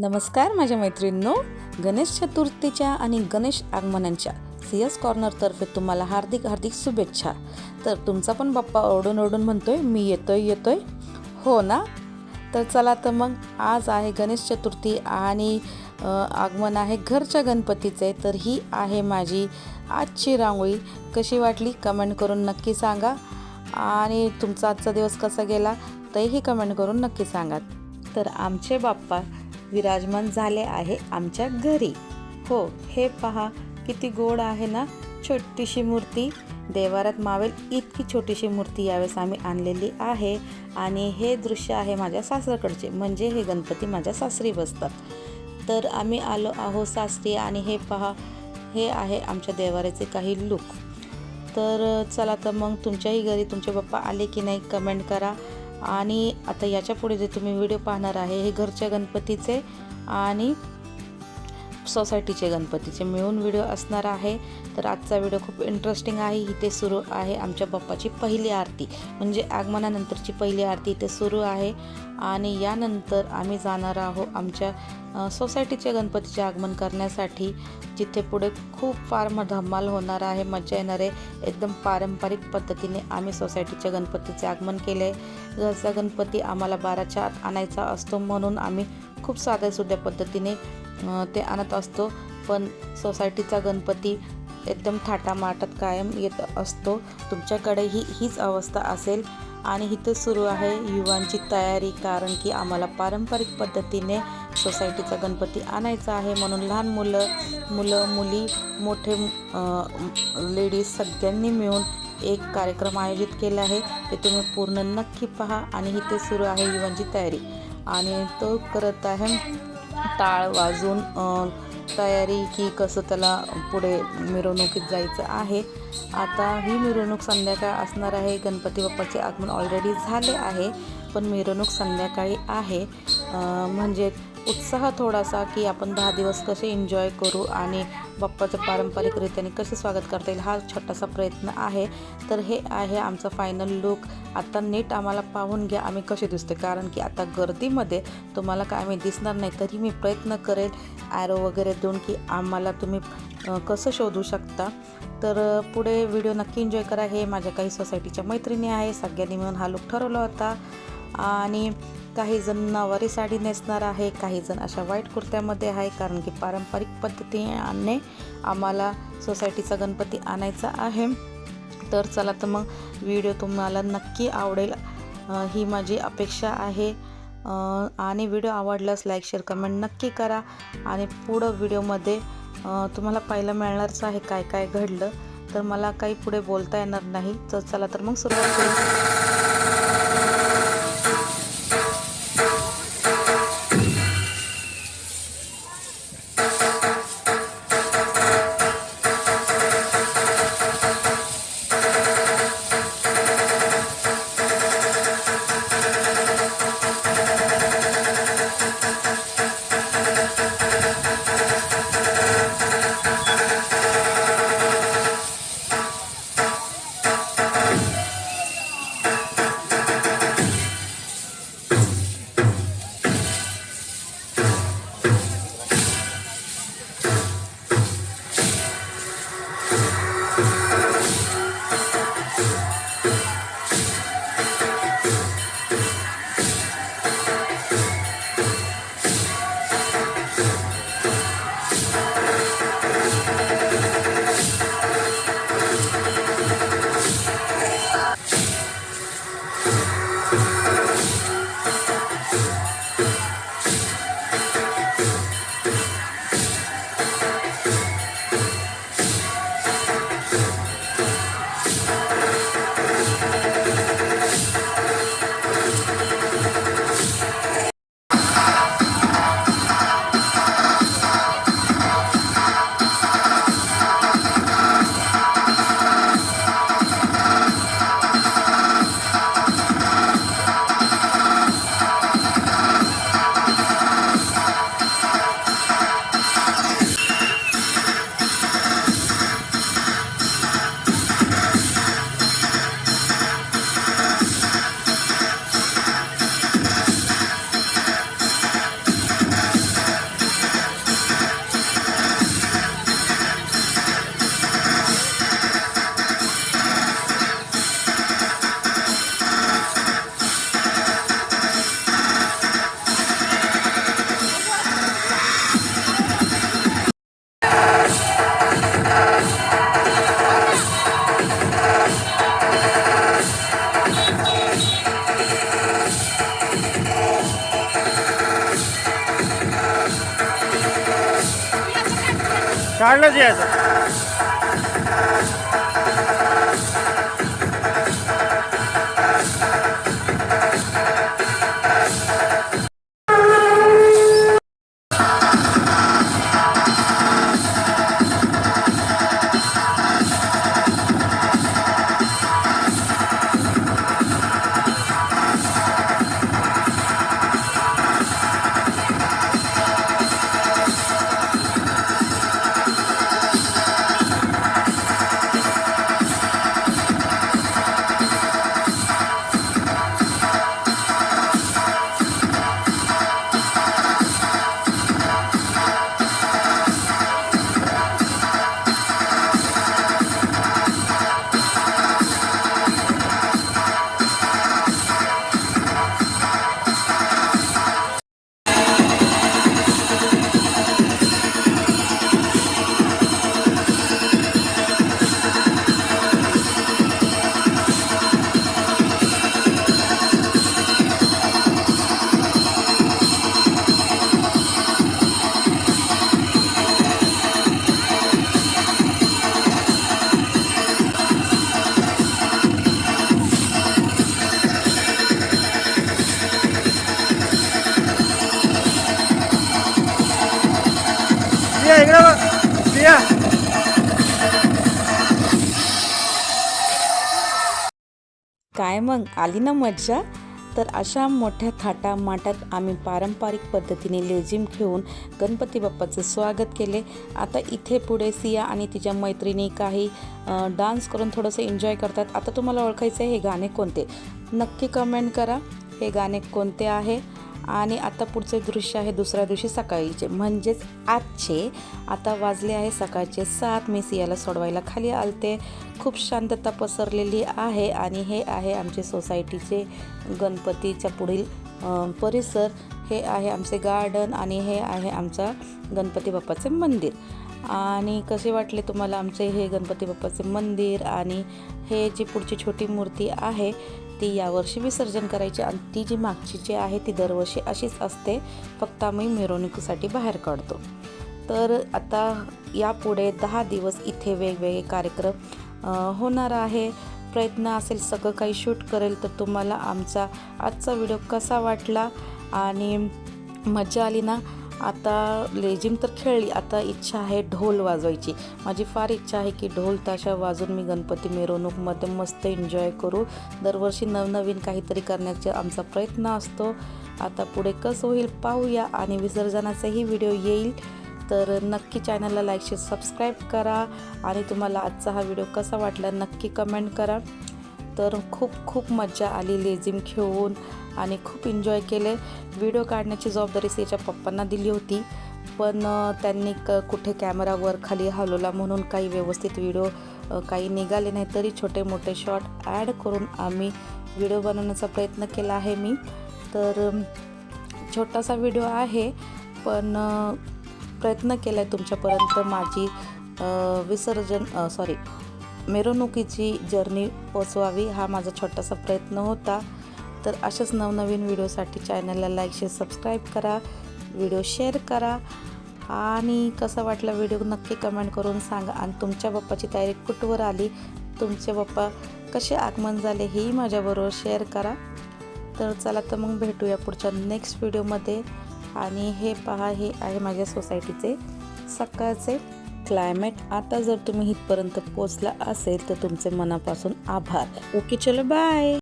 नमस्कार माझ्या मैत्रिणींनो. गणेश चतुर्थीच्या आणि गणेश आगमनांच्या सी एस कॉर्नरतर्फे तुम्हाला हार्दिक हार्दिक शुभेच्छा. तर तुमचा पण बाप्पा ओरडून ओरडून म्हणतोय मी येतोय येतोय. हो ना? तर चला तर मग आज आहे गणेश चतुर्थी आणि आगमन आहे घरच्या गणपतीचे. तर ही आहे माझी आजची रांगोळी. कशी वाटली कमेंट करून नक्की सांगा. आणि तुमचा आजचा दिवस कसा गेला तेही कमेंट करून नक्की सांगा. तर आमचे बाप्पा विराजमान झाले आहे आमच्या घरी. हो हे पहा किती गोड आहे ना? छोटीशी मूर्ती. देवारात मावेल इतकी छोटीशी मूर्ती यावेळेस आम्ही आणलेली आहे. आणि हे दृश्य आहे माझ्या सासरकडचे. म्हणजे हे गणपती माझ्या सासरी बसतात. तर आम्ही आलो आहो सासरी आणि हे पहा हे आहे आमच्या देवाऱ्याचे काही लुक. तर चला तर मग तुमच्याही घरी तुमचे पप्पा आले की नाही कमेंट करा. आणि आता याच्यापुढे जे तुम्ही व्हिडिओ पाहणार आहे हे घरच्या गणपतीचे आणि सोसायटीचे गणपतीचे मिळून व्हिडिओ असणार आहे. तर आजचा व्हिडिओ खूप इंटरेस्टिंग आहे. इथे सुरू आहे आमच्या बाप्पाची पहिली आरती. म्हणजे आगमनानंतरची पहिली आरती इथे सुरू आहे. आणि यानंतर आम्ही जाणार आहोत आमच्या सोसायटीचे गणपतीचे आगमन करण्यासाठी जिथे पुढे खूप फार म धमाल होणार आहे. मजा येणार आहे. एकदम पारंपरिक पद्धतीने आम्ही सोसायटीच्या गणपतीचे आगमन केले. आहे घरचा गणपती आम्हाला बाराच्या आत आणायचा असतो म्हणून आम्ही खूप साध्यासुध्या पद्धतीने ते आणत असतो. पण सोसायटीचा गणपती एकदम थाटामाटात कायम येत असतो. तुमच्याकडे ही हीच अवस्था असेल. आणि इथं सुरू आहे युवांची तयारी कारण की आम्हाला पारंपरिक पद्धतीने सोसायटीचा गणपती आणायचा आहे. म्हणून लहान मुलं मुलं मुली मोठे लेडीज सगळ्यांनी मिळून एक कार्यक्रम आयोजित केला आहे. ते तुम्ही पूर्ण नक्की पहा. आणि इथे सुरू आहे युवांची तयारी. आणि तो करत आहे टाळ वाजून तयारी की कसं त्याला पुढे मिरवणुकीत जायचं आहे. आता ही मिरवणूक संध्याकाळ असणार आहे. गणपती बाप्पाचे आगमन ऑलरेडी झाले आहे पण मिरवणूक संध्याकाळी आहे. म्हणजे उत्साह थोडासा की आपण दहा दिवस कसे एन्जॉय करू आणि बाप्पाचं पारंपरिक रीतीने कसे स्वागत करता येईल हा छोटासा प्रयत्न आहे. तर हे आहे आमचा फायनल लुक आता नीट आम्हाला पाहून घ्या आम्ही कसे दिसते कारण की आता गर्दीमध्ये तुम्हाला काय आम्ही दिसणार नाही तरी मी प्रयत्न करेल ॲरो वगैरे देऊन की आम्हाला तुम्ही कसं शोधू शकता. तर पुढे व्हिडिओ नक्की एन्जॉय करा. हे माझ्या काही सोसायटीच्या मैत्रिणी आहे. सगळ्यांनी मिळून हा लुक ठरवला होता. आणि काही जण नवारी साडी नेसणार आहे काही जण अशा वाईट कुर्त्यामध्ये आहे कारण की पारंपरिक पद्धतीने आम्हाला सोसायटीचा गणपती आणायचा आहे. तर चला तर मग व्हिडिओ तुम्हाला नक्की आवडेल. ही माझी अपेक्षा आहे. आणि व्हिडिओ आवडल्यास लाईक शेअर कमेंट नक्की करा. आणि पुढं व्हिडिओमध्ये तुम्हाला पाहायला मिळणारच आहे काय काय घडलं. तर मला काही पुढे बोलता येणार नाही. तर चला तर मग सुरुवात करू. काढलंच यायचं काय मग आली ना मज्जा? तर अशा मोठ्या थाटा माटात आम्ही पारंपरिक पद्धतीने लेझिम ठेवून गणपती बाप्पाचं स्वागत केले. आता इथे पुढे सिया आणि तिच्या मैत्रिणी काही डान्स करून थोडंसं एन्जॉय करतात. आता तुम्हाला ओळखायचं आहे हे गाणे कोणते? नक्की कमेंट करा. हे गाणे कोणते आहे? आणि आता पुढचे दृश्य आहे दुसऱ्या दिवशी सकाळीचे. म्हणजेच आजचे. आता वाजले आहे सकाळचे सात. मी सियाला सोडवायला खाली आलते. खूप शांतता पसरलेली आहे आणि हे आहे आमचे सोसायटीचे गणपतीच्या पुढील परिसर. हे आहे आमचे गार्डन आणि हे आहे आमचा गणपती बाप्पाचे मंदिर. आणि कसे वाटले तुम्हाला आमचे हे गणपती बाप्पाचे मंदिर आणि हे जी पुढची छोटी मूर्ती आहे ती यावर्षी विसर्जन करायची आणि ती जी मागची जी आहे ती दरवर्षी अशीच असते. फक्त आम्ही मिरवणुकीसाठी बाहेर काढतो. तर आता यापुढे दहा दिवस इथे वेगवेगळे कार्यक्रम होणार आहे. प्रयत्न असेल सगळं काही शूट करेल तर तुम्हाला आमचा आजचा व्हिडिओ कसा वाटला? आणि मजा आली ना? आता लेझिम तर खेळली आता इच्छा आहे ढोल वाजवायची. माझी फार इच्छा आहे की ढोल ताशा वाजून मी गणपती मिरवणूकमध्ये मस्त एन्जॉय करू. दरवर्षी नवनवीन काहीतरी करण्याचा आमचा प्रयत्न असतो. आता पुढे कसं होईल पाहूया आणि विसर्जनाचाही व्हिडिओ येईल. तर नक्की चॅनलला लाईक शेअर सबस्क्राईब करा. आणि तुम्हाला आजचा हा व्हिडिओ कसा वाटला नक्की कमेंट करा. तर खूप खूप मज्जा आली लेझिम खेळून आणि खूप एन्जॉय केले. व्हिडिओ काढण्याची जबाबदारी त्याच्या पप्पांना दिली होती पण त्यांनी क कुठे कॅमेरा वर खाली हलवला म्हणून काही व्यवस्थित व्हिडिओ काही निघाले नाही तरी छोटे मोठे शॉट ॲड करून आम्ही व्हिडिओ बनवण्याचा प्रयत्न केला आहे मी. तर छोटासा व्हिडिओ आहे पण प्रयत्न केला आहे तुमच्यापर्यंत माझी विसर्जन सॉरी मिरवणुकीची जर्नी पोचवावी हा माझा छोटासा प्रयत्न होता. तर अशाच नवनवीन व्हिडिओसाठी चॅनलला लाईक शेअर सबस्क्राईब करा. व्हिडिओ शेअर करा. आणि कसा वाटला व्हिडिओ नक्की कमेंट करून सांगा. आणि तुमच्या बाप्पाची तयारी कुठवर आली? तुमचे बाप्पा कसे आगमन झाले हेही माझ्याबरोबर शेअर करा. तर चला तर मग भेटूया पुढच्या नेक्स्ट व्हिडिओमध्ये आणि हे पहा हे आहे माझ्या सोसायटीचे सकाळचे क्लायमेट आता जर तुम्ही इथपर्यंत पोचला असेल तर तुमचे मनापासून आभार. ओके चलो बाय